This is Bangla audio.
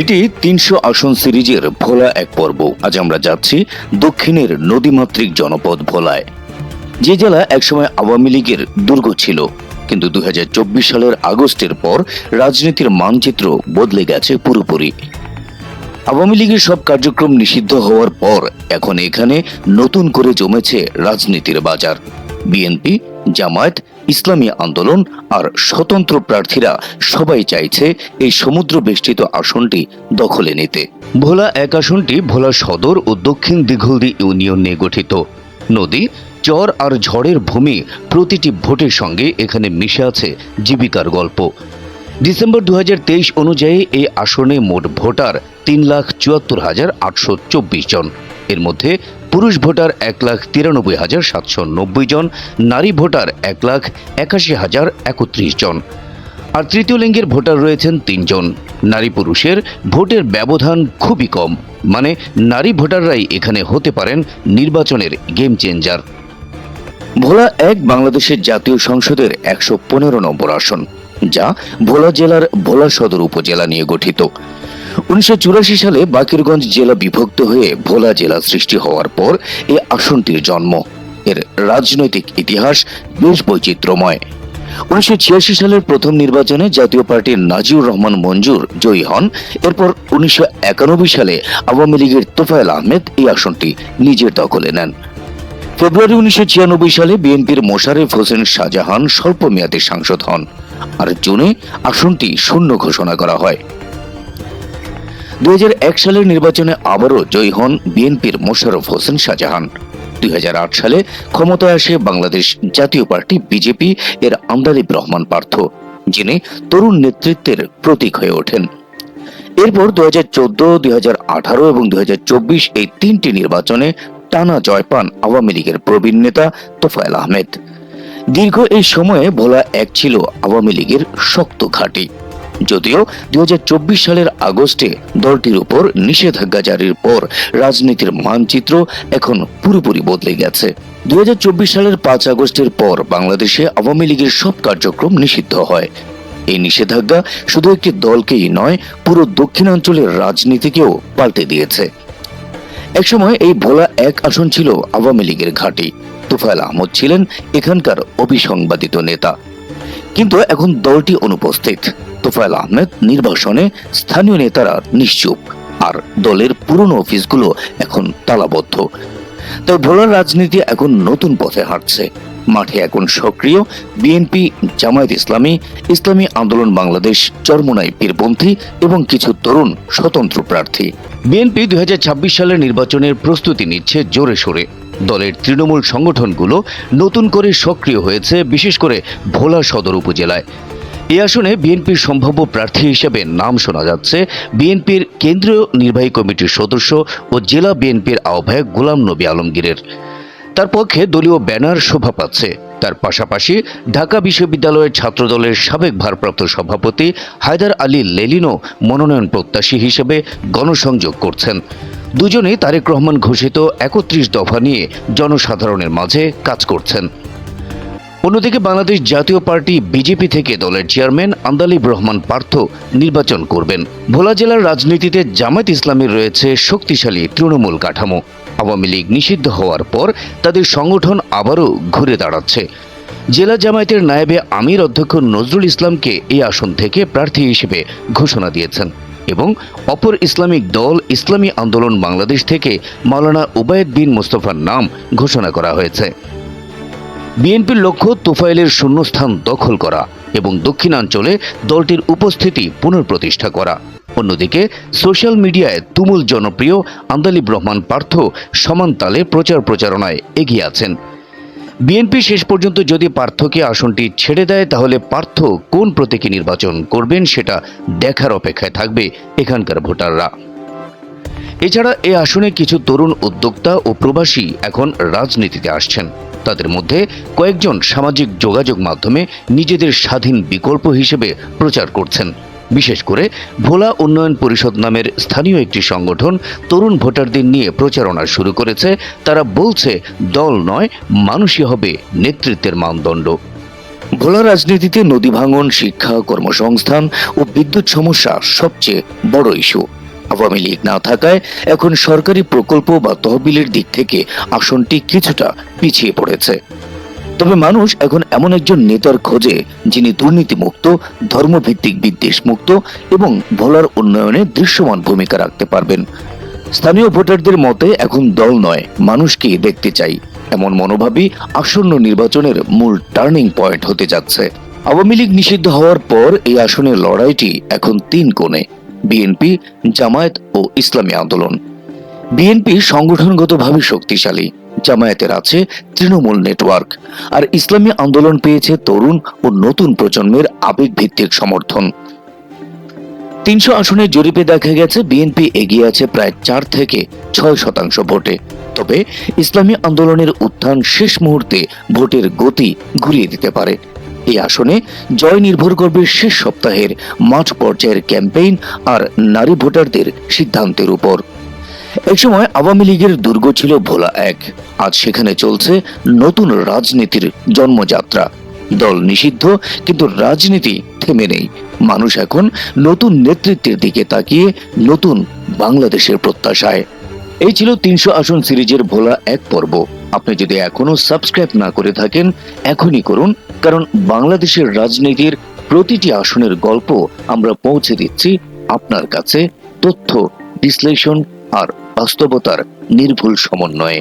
এটি তিনশো আসন সিরিজের ভোলা এক পর্ব। আজ আমরা যাচ্ছি দক্ষিণের নদীমাতৃক জনপদ ভোলায়। যে জেলা একসময় আওয়ামী লীগের দুর্গ ছিল, কিন্তু দু হাজার চব্বিশ সালের আগস্টের পর রাজনীতির মানচিত্র বদলে গেছে পুরোপুরি। আওয়ামী লীগের সব কার্যক্রম নিষিদ্ধ হওয়ার পর এখন এখানে নতুন করে জমেছে রাজনীতির বাজার। বিএনপি, জামায়াত ইসলামী আন্দোলন আর স্বতন্ত্র প্রার্থীরা সবাই চাইছে এই সমুদ্র বেষ্টিত আসনটি দখলে নিতে। ভোলা এক আসনটি ভোলা সদর ও দক্ষিণ দিঘলদি ইউনিয়ন নিয়ে গঠিত। নদী, চর আর ঝড়ের ভূমি প্রতিটি ভোটের সঙ্গে এখানে মিশে আছে জীবিকার গল্প। ডিসেম্বর দু হাজার তেইশ অনুযায়ী এই আসনে মোট ভোটার তিন লাখ চুয়াত্তর হাজার আটশো চব্বিশ জন। এর মধ্যে পুরুষ ভোটার এক লাখ তিরানব্বই হাজার সাতশো নব্বই জন, নারী ভোটার এক লাখ একাশি হাজার একত্রিশ জন। আর তৃতীয় লিঙ্গের ভোটার রয়েছেন তিনজন নারী পুরুষের ভোটের ব্যবধান খুবই কম। মানে নারী ভোটাররাই এখানে হতে পারেন নির্বাচনের গেম চেঞ্জার ভোলা এক বাংলাদেশের জাতীয় সংসদের একশো পনেরো নম্বর আসন, যা ভোলা জেলার ভোলা সদর উপজেলা নিয়ে গঠিত। উনিশশো চুরাশি সালে বাকিরগঞ্জ জেলা বিভক্ত হয়ে ভোলা জেলা সৃষ্টি হওয়ার পর এই আসনটির জন্ম। এর রাজনৈতিক ইতিহাস বেশ বৈচিত্র্যময়। উনিশশো ছিয়াশি সালের প্রথম নির্বাচনে জাতীয় পার্টির নাজিউর রহমান মঞ্জুর জয়ী হন। এরপর উনিশশো একানব্বই সালে আওয়ামী লীগের তোফায়েল আহমেদ এই আসনটি নিজের দখলে নেন। ফেব্রুয়ারি উনিশশো ছিয়ানব্বই সালে বিএনপির মোশারেফ হোসেন শাহজাহান স্বল্প মেয়াদী সাংসদ হন। আর জুনে আসনটি শূন্য ঘোষণা করা হয়। এক সালের নির্বাচনে আবারও জয়ী হন বিএনপির মোশাররফ হোসেন শাহজাহান। দুই হাজার আট সালে ক্ষমতায় আসে বাংলাদেশ জাতীয় পার্টি বিজেপি, এর আমদালিব রহমান পার্থ, যিনি তরুণ নেতৃত্বের প্রতীক হয়ে ওঠেন। এরপর দু হাজার চোদ্দ আঠারো এবং দুই চব্বিশ এই তিনটি নির্বাচনে টানা জয় পান আওয়ামী লীগের প্রবীণ নেতা তোফায়েল আহমেদ। দীর্ঘ এই সময়ে ভোলা এক ছিল আওয়ামী লীগের শক্ত ঘাঁটি। যদিও দুই হাজার চব্বিশ সালের আগস্টে দলটির উপর নিষেধাজ্ঞা জারির পর রাজনীতির মানচিত্র এখন পুরোপুরি বদলে গেছে। দুই হাজার চব্বিশ সালের পাঁচ আগস্টের পর বাংলাদেশে আওয়ামী লীগের সব কার্যক্রম নিষিদ্ধ হয়। এই নিষেধাজ্ঞা শুধু একটি দলকেই নয়, পুরো দক্ষিণাঞ্চলের রাজনীতিকেও পাল্টে দিয়েছে। একসময় এই ভোলা এক আসন ছিল আওয়ামী লীগের ঘাঁটি। তুফাইল আহমদ ছিলেন এখানকার অবিসংবাদিত নেতা। কিন্তু এখন দলটি অনুপস্থিত। তোফায়েল আহমেদ নির্বাসনে স্থানীয় নেতারা নিশ্চুপ, আর দলের পুরনো অফিসগুলো এখন তালাবদ্ধ। তাই ভোলার রাজনীতি এখন নতুন পথে হাঁটছে। মাঠে এখন সক্রিয় বিএনপি, জামায়াত ইসলামী ইসলামী আন্দোলন বাংলাদেশ, চরমোনাই পীরপন্থী এবং কিছু তরুণ স্বতন্ত্র প্রার্থী। বিএনপি দুই হাজার ছাব্বিশ সালের নির্বাচনের প্রস্তুতি নিচ্ছে জোরে সোরে। দলের তৃণমূল সংগঠনগুলো নতুন করে সক্রিয় হয়েছে, বিশেষ করে ভোলা সদর উপজেলায়। এই আসনে বিএনপির সম্ভাব্য প্রার্থী হিসেবে নাম শোনা যাচ্ছে বিএনপির কেন্দ্রীয় নির্বাহী কমিটির সদস্য ও জেলা বিএনপির আহ্বায়ক গোলাম নবী আলমগীরের। তার পক্ষে দলীয় ব্যানার শোভা পাচ্ছে। তার পাশাপাশি ঢাকা বিশ্ববিদ্যালয়ের ছাত্রদলের সাবেক ভারপ্রাপ্ত সভাপতি হায়দার আলী লেলিনও মনোনয়ন প্রত্যাশী হিসেবে গণসংযোগ করছেন। দুজনেই তারেক রহমান ঘোষিত একত্রিশ দফা নিয়ে জনসাধারণের মাঝে কাজ করছেন। অন্যদিকে বাংলাদেশ জাতীয় পার্টি বিজেপি থেকে দলের চেয়ারম্যান আন্দালিব রহমান পার্থ নির্বাচন করবেন। ভোলা জেলার রাজনীতিতে জামায়াত ইসলামের রয়েছে শক্তিশালী তৃণমূল কাঠামো। আওয়ামী লীগ নিষিদ্ধ হওয়ার পর তাদের সংগঠন আবারও ঘুরে দাঁড়াচ্ছে। জেলা জামায়াতের নায়েবে আমির অধ্যক্ষ নজরুল ইসলামকে এই আসন থেকে প্রার্থী হিসেবে ঘোষণা দিয়েছেন এবং অপর ইসলামিক দল ইসলামী আন্দোলন বাংলাদেশ থেকে মাওলানা উবায়দ বিন মোস্তফার নাম ঘোষণা করা হয়েছে। বিএনপির লক্ষ্য তোফায়েলের শূন্যস্থান দখল করা এবং দক্ষিণাঞ্চলে দলটির উপস্থিতি পুনঃপ্রতিষ্ঠা করা। অন্যদিকে, সোশ্যাল মিডিয়ায় তুমুল জনপ্রিয় আন্দালিব রহমান পার্থ সমান তালে প্রচার প্রচারণায় এগিয়ে আছেন। বিএনপি শেষ পর্যন্ত যদি পার্থকে আসনটি ছেড়ে দেয়, তাহলে পার্থ কোন প্রতীকী নির্বাচন করবেন সেটা দেখার অপেক্ষায় থাকবে এখানকার ভোটাররা। এছাড়া এ আসনে কিছু তরুণ উদ্যোক্তা ও প্রবাসী এখন রাজনীতিতে আসছেন। তাদের মধ্যে কয়েকজন সামাজিক যোগাযোগ মাধ্যমে নিজেদের স্বাধীন বিকল্প হিসেবে প্রচার করছেন। বিশেষ করে ভোলা উন্নয়ন পরিষদ নামের স্থানীয় একটি সংগঠন তরুণ ভোটারদের নিয়ে প্রচারণা শুরু করেছে। তারা বলছে, দল নয়, মানুষই হবে নেতৃত্বের মানদণ্ড। ভোলা রাজনীতিতে নদী ভাঙন, শিক্ষা, কর্মসংস্থান ও বিদ্যুৎ সমস্যা সবচেয়ে বড় ইস্যু আওয়ামী লীগ না থাকায় এখন সরকারি প্রকল্প বা তহবিলের দিক থেকে আসনটি কিছুটা পিছিয়ে পড়েছে। তবে মানুষ এখন এমন একজন নেতার খোঁজে যিনি দুর্নীতিমুক্ত, ধর্মভিত্তিক বিদ্বেষ মুক্ত এবং ভোলার উন্নয়নে দৃশ্যমান ভূমিকা রাখতে পারবেন। স্থানীয় ভোটারদের মতে এখন দল নয় মানুষকে দেখতে চাই। এমন মনোভাবই আসন্ন নির্বাচনের মূল টার্নিং পয়েন্ট হতে যাচ্ছে। আওয়ামী লীগ নিষিদ্ধ হওয়ার পর এই আসনের লড়াইটি এখন তিন কোণে। বিএনপি, জামায়াত ও ইসলামী আন্দোলন। বিএনপি সংগঠনগতভাবে শক্তিশালী, জামায়াতের আছে তৃণমূল নেটওয়ার্ক, আর ইসলামী আন্দোলন পেয়েছে তরুণ ও নতুন প্রজন্মের আবেগভিত্তিক সমর্থন। তিনশো আসনের জরিপে দেখা গেছে বিএনপি এগিয়ে আছে প্রায় চার থেকে ছয় শতাংশ ভোটে। তবে ইসলামী আন্দোলনের উত্থান শেষ মুহূর্তে ভোটের গতি ঘুরিয়ে দিতে পারে। এই আসনে জয় নির্ভর করবে শেষ সপ্তাহের মাঠ পর্যায়ের ক্যাম্পেইন আর নারী ভোটারদের সিদ্ধান্তের উপর। একসময় আওয়ামী লীগের দুর্গ ছিল ভোলা এক। আজ সেখানে চলছে নতুন রাজনীতির জন্মযাত্রা। দল নিষিদ্ধ, কিন্তু রাজনীতি থেমে নেই। মানুষ এখন নতুন নেতৃত্বের দিকে তাকিয়ে নতুন বাংলাদেশের প্রত্যাশায়। এই ছিল তিনশো আসন সিরিজের ভোলা এক পর্ব। আপনি যদি এখনও সাবস্ক্রাইব না করে থাকেন, এখনই করুন, কারণ বাংলাদেশের রাজনীতির প্রতিটি আসনের গল্প আমরা পৌঁছে দিচ্ছি আপনার কাছে তথ্য, বিশ্লেষণ আর বাস্তবতার নির্ভুল সমন্বয়ে।